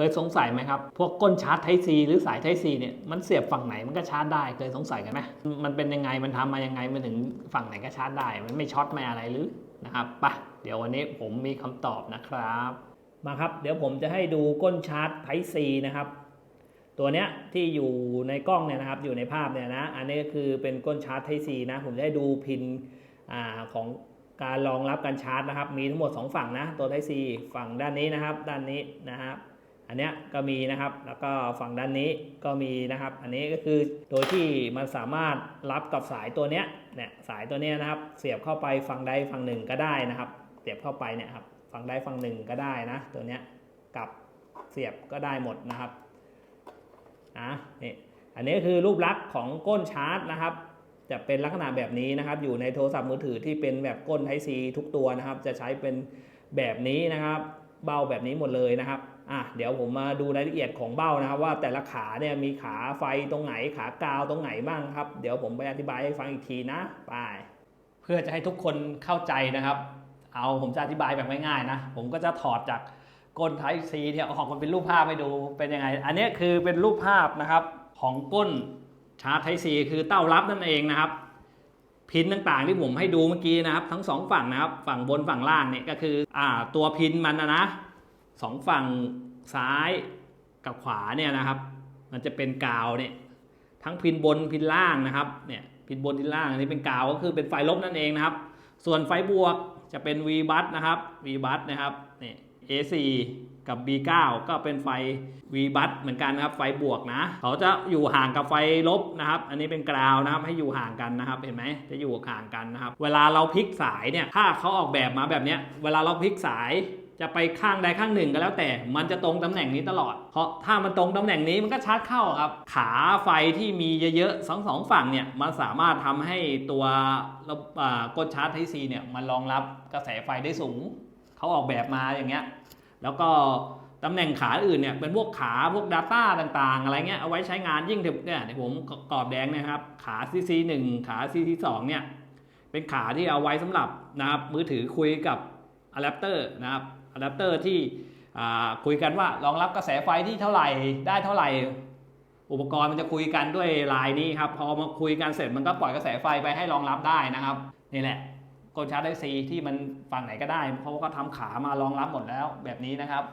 เคยสงสัยไหมครับ พวกก้นชาร์จไทซีหรือสายไทซีเนี่ยมันเสียบฝั่งไหนมันก็ชาร์จได้ เคยสงสัยกันไหมมันเป็นยังไงมันทำมายังไงมันถึงฝั่งไหนก็ชาร์จได้ มันไม่ช็อตไม่อะไรหรือนะครับปะเดี๋ยววันนี้ผมมีคำตอบนะครับ มาครับ เดี๋ยวผมจะให้ดูก้นชาร์จไทซีนะครับ ตัวเนี้ยที่อยู่ในกล้องเนี่ยนะครับอยู่ในภาพเนี่ยนะอันนี้ก็คือเป็นก้นชาร์จไทซีนะผมจะให้ดูพินอาของการรองรับการชาร์จนะครับ มีทั้งหมด 2 ฝั่งนะ ตัวไทซีฝั่งด้านนี้นะครับ ด้านนี้นะครับ อันเนี้ยก็มีนะครับ แล้วก็ฝั่งด้านนี้ก็มีนะครับ อันนี้ก็คือโดยที่มันสามารถรับกับสายตัวเนี้ยเนี่ยสายตัวเนี้ยนะครับ เสียบเข้าไปฝั่งใดฝั่งหนึ่งก็ได้นะครับ เสียบเข้าไปเนี่ยครับฝั่งใดฝั่งหนึ่งก็ได้นะ ตัวเนี้ยกับเสียบก็ได้หมดนะครับอะนี่อันนี้คือรูปลักษณ์ของก้นชาร์จนะครับ จะเป็นลักษณะแบบนี้นะครับ อยู่ในโทรศัพท์มือถือที่เป็นแบบก้นไทซีทุกตัวนะครับ จะใช้เป็นแบบนี้นะครับ เบ้าแบบนี้หมดเลยนะครับ อะเดี๋ยวผมมาดูรายละเอียดของเบ้านะครับว่าแต่ละขาเนี่ยมีขาไฟตรงไหนขากาวตรงไหนบ้างครับ เดี๋ยวผมไปอธิบายให้ฟังอีกทีนะไปเพื่อจะให้ทุกคนเข้าใจนะครับ เอาผมจะอธิบายแบบง่ายๆนะผมก็จะถอดจากก้นไทซีเนี่ยออกมาเป็นรูปภาพให้ดูเป็นยังไง อันนี้คือเป็นรูปภาพนะครับของก้นชาร์จไทซีคือเต้ารับนั่นเองนะครับ พินต่างๆที่ผมให้ดูเมื่อกี้นะครับ ทั้งสองฝั่งนะครับ ฝั่งบนฝั่งล่างเนี่ยก็คืออ่าตัวพินมันนะนะ สองฝั่งซ้ายกับขวาเนี่ยนะครับ มันจะเป็นกาวเนี่ยทั้งพินบนพินล่างนะครับเนี่ยพินบนพินล่างอันนี้เป็นกาวก็คือเป็นไฟลบนั่นเองนะครับ ส่วนไฟบวกจะเป็น V บัสนะครับ V บัสนะครับเนี่ย A4 กับ B9 ก็เป็นไฟ V บัสเหมือนกันนะครับ ไฟบวกนะ เขาจะอยู่ห่างกับไฟลบนะครับ อันนี้เป็นกราวนะครับ ให้อยู่ห่างกันนะครับ เห็นไหมจะอยู่ห่างกันนะครับ เวลาเราพลิกสายเนี่ย ถ้าเขาออกแบบมาแบบเนี้ยเวลาเราพลิกสาย จะไปข้างใดข้างหนึ่งก็แล้วแต่ มันจะตรงตำแหน่งนี้ตลอด เพราะถ้ามันตรงตำแหน่งนี้มันก็ชาร์จเข้าครับ ขาไฟที่มีเยอะๆสองสองฝั่งเนี่ย มันสามารถทำให้ตัวระบบอ่ากดชาร์จไทซีเนี่ยมันรองรับกระแสไฟได้สูง เขาออกแบบมาอย่างเงี้ย แล้วก็ตำแหน่งขาอื่นเนี่ยเป็นพวกขาพวก Data ต่างๆ อะไรเงี้ยเอาไว้ใช้งานยิ่งถึงเนี่ยเดี๋ยวผมกรอบแดงนะครับ ขา CC 1ขา CC 2เนี่ยเป็นขาที่เอาไว้สำหรับนะครับมือถือคุยกับอะแดปเตอร์นะครับ อะแดปเตอร์ที่คุยกันว่ารองรับกระแสไฟที่เท่าไหร่ได้เท่าไหร่ อุปกรณ์มันจะคุยกันด้วยไลน์นี้ครับพอมาคุยกันเสร็จมันก็ปล่อยกระแสไฟไปให้รองรับได้นะครับนี่แหละกลชาร์จไอซีที่มันฝั่งไหนก็ได้เพราะว่าก็ทำขามารองรับหมดแล้วแบบนี้นะครับ